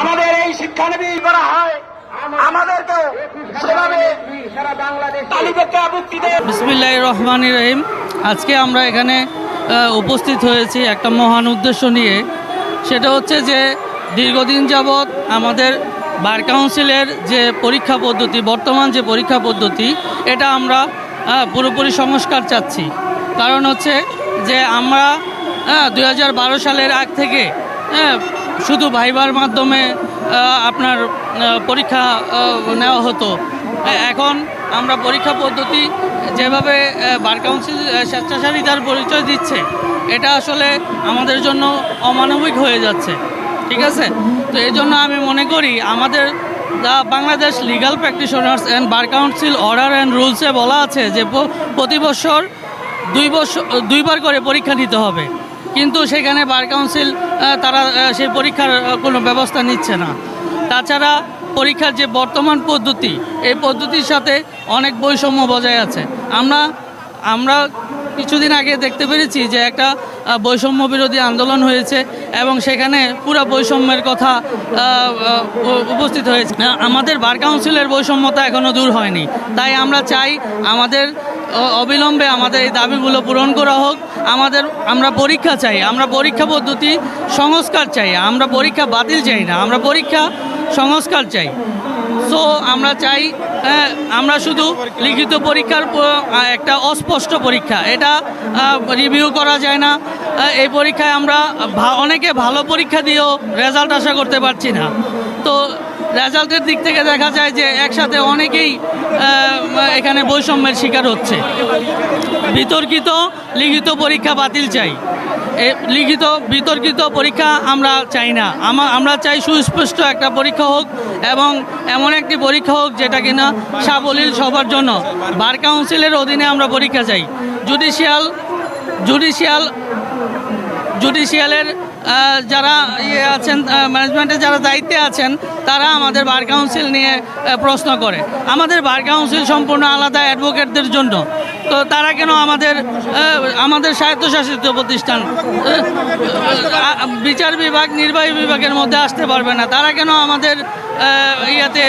আমাদের এই শিক্ষানবী করা হয়। রহিম। আজকে আমরা এখানে উপস্থিত হয়েছি একটা মহান উদ্দেশ্য নিয়ে। সেটা হচ্ছে যে, দীর্ঘদিন যাবৎ আমাদের বার কাউন্সিলের যে পরীক্ষা পদ্ধতি, বর্তমান যে পরীক্ষা পদ্ধতি, এটা আমরা পুরোপুরি সংস্কার চাচ্ছি। কারণ হচ্ছে যে আমরা দু হাজার বারো সালের আগ থেকে শুধু ভাইবার মাধ্যমে আপনার পরীক্ষা নেওয়া হতো। এখন আমরা পরীক্ষা পদ্ধতি যেভাবে বার কাউন্সিল আহ, স্বেচ্ছাচারিতার পরিচয় দিচ্ছে এটা আসলে আমাদের জন্য অমানবিক হয়ে যাচ্ছে। ঠিক আছে? তো এই জন্য আমি মনে করি আমাদের the Bangladesh legal practitioners and bar council order and রুলসে বলা আছে যে প্রতি বছর দুই বছর দুইবার করে পরীক্ষা নিতে হবে। কিন্তু সেখানে বার কাউন্সিল তারা সেই পরীক্ষার কোনো ব্যবস্থা নিচ্ছে না। তাছাড়া পরীক্ষার যে বর্তমান পদ্ধতি, এই পদ্ধতির সাথে অনেক বৈষম্য বজায় আছে। আমরা আমরা কিছুদিন আগে দেখতে পেরেছি যে একটা বৈষম্য বিরোধী আন্দোলন হয়েছে এবং সেখানে পুরো বৈষম্যের কথা উপস্থিত হয়েছে। আমাদের বার কাউন্সিলের বৈষম্যতা এখনও দূর হয়নি। তাই আমরা চাই আমাদের অবিলম্বে আমাদের এই দাবিগুলো পূরণ করা হোক। আমাদের আমরা পরীক্ষা চাই আমরা পরীক্ষা পদ্ধতি সংস্কার চাই আমরা পরীক্ষা বাতিল চাই না আমরা পরীক্ষা সংস্কার চাই। সো আমরা চাই হ্যাঁ, আমরা শুধু লিখিত পরীক্ষার একটা অস্পষ্ট পরীক্ষা এটা রিভিউ করা যায় না। এই পরীক্ষায় আমরা অনেকে ভালো পরীক্ষা দিয়েও রেজাল্ট আশা করতে পারছি না। তো রেজাল্টের দিক থেকে দেখা যায় যে একসাথে অনেকেই এখানে বৈষম্যের শিকার হচ্ছে। বিতর্কিত লিখিত পরীক্ষা বাতিল চাই। লিখিত, বিতর্কিত পরীক্ষা আমরা চাই না। আমা- আমরা চাই সুস্পষ্ট একটা পরীক্ষা হোক এবং এমন একটি পরীক্ষা হোক যেটা কিনা সাবলীল সবার জন্য। বার কাউন্সিলের অধীনে আমরা পরীক্ষা চাই। জুডিশিয়াল জুডিশিয়াল, জুডিশিয়ালের যারা ইয়ে আছেন ম্যানেজমেন্টে যারা দায়িত্বে আছেন, তারা আমাদের বার কাউন্সিল নিয়ে প্রশ্ন করে। আমাদের বার কাউন্সিল সম্পূর্ণ আলাদা অ্যাডভোকেটদের জন্য। তো তারা কেন আমাদের আমাদের স্বায়ত্তশাসিত প্রতিষ্ঠান বিচার বিভাগ, নির্বাহী বিভাগের মধ্যে আসতে পারবে না। তারা কেন আমাদের ইয়াতে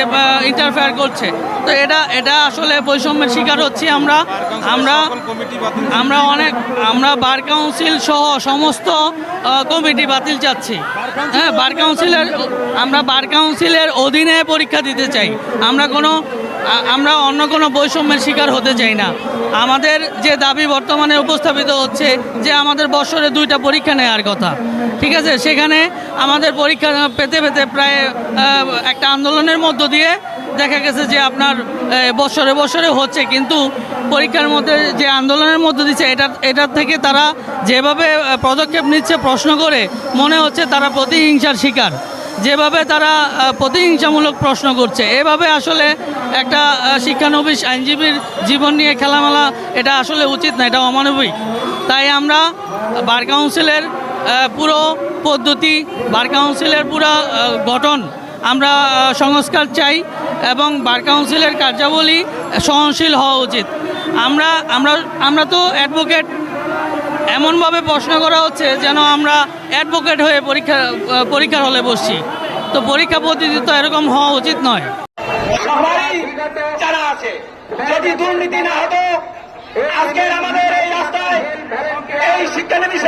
ইন্টারফেয়ার করছে? তো এটা এটা আসলে বৈষম্যের শিকার হচ্ছি আমরা। আমরা আমরা অনেক, আমরা বার কাউন্সিল সহ সমস্ত কমিটি বাতিল চাচ্ছি। হ্যাঁ বার কাউন্সিলের, আমরা বার কাউন্সিলের অধীনে পরীক্ষা দিতে চাই। আমরা কোনো আমরা অন্য কোনো বৈষম্যের শিকার হতে চাই না। আমাদের যে দাবি বর্তমানে উপস্থাপিত হচ্ছে যে আমাদের বছরে দুইটা পরীক্ষা নেওয়ার কথা। ঠিক আছে? সেখানে আমাদের পরীক্ষা পেতে পেতে প্রায় একটা আন্দোলনের মধ্য দিয়ে দেখা গেছে যে আপনার বছরে বছরে হচ্ছে। কিন্তু পরীক্ষার মধ্যে যে আন্দোলনের মধ্য দিচ্ছে, এটা এটার থেকে তারা যেভাবে পদক্ষেপ নিচ্ছে, প্রশ্ন করে, মনে হচ্ছে তারা প্রতিহিংসার শিকার। যেভাবে তারা প্রতিহিংসামূলক প্রশ্ন করছে, এভাবে আসলে একটা শিক্ষানবিশ আইনজীবীর জীবন নিয়ে খেলামেলা, এটা আসলে উচিত না, এটা অমানবিক। তাই আমরা বার কাউন্সিলের পুরো পদ্ধতি, বার কাউন্সিলের পুরো গঠন আমরা সংস্কার চাই এবং বার কাউন্সিলের কার্যাবলী সহনশীল হওয়া উচিত। আমরা আমরা আমরা তো অ্যাডভোকেট। এমনভাবে প্রশ্ন করা হচ্ছে যেন আমরা অ্যাডভোকেট হয়ে পরীক্ষা পরীক্ষার হলে বসছি। তো পরীক্ষা পদ্ধতি তো এরকম হওয়া উচিত নয়। যদি দুর্নীতি না হতো আজকের আমাদের এই রাস্তায় এই শিক্ষানীতি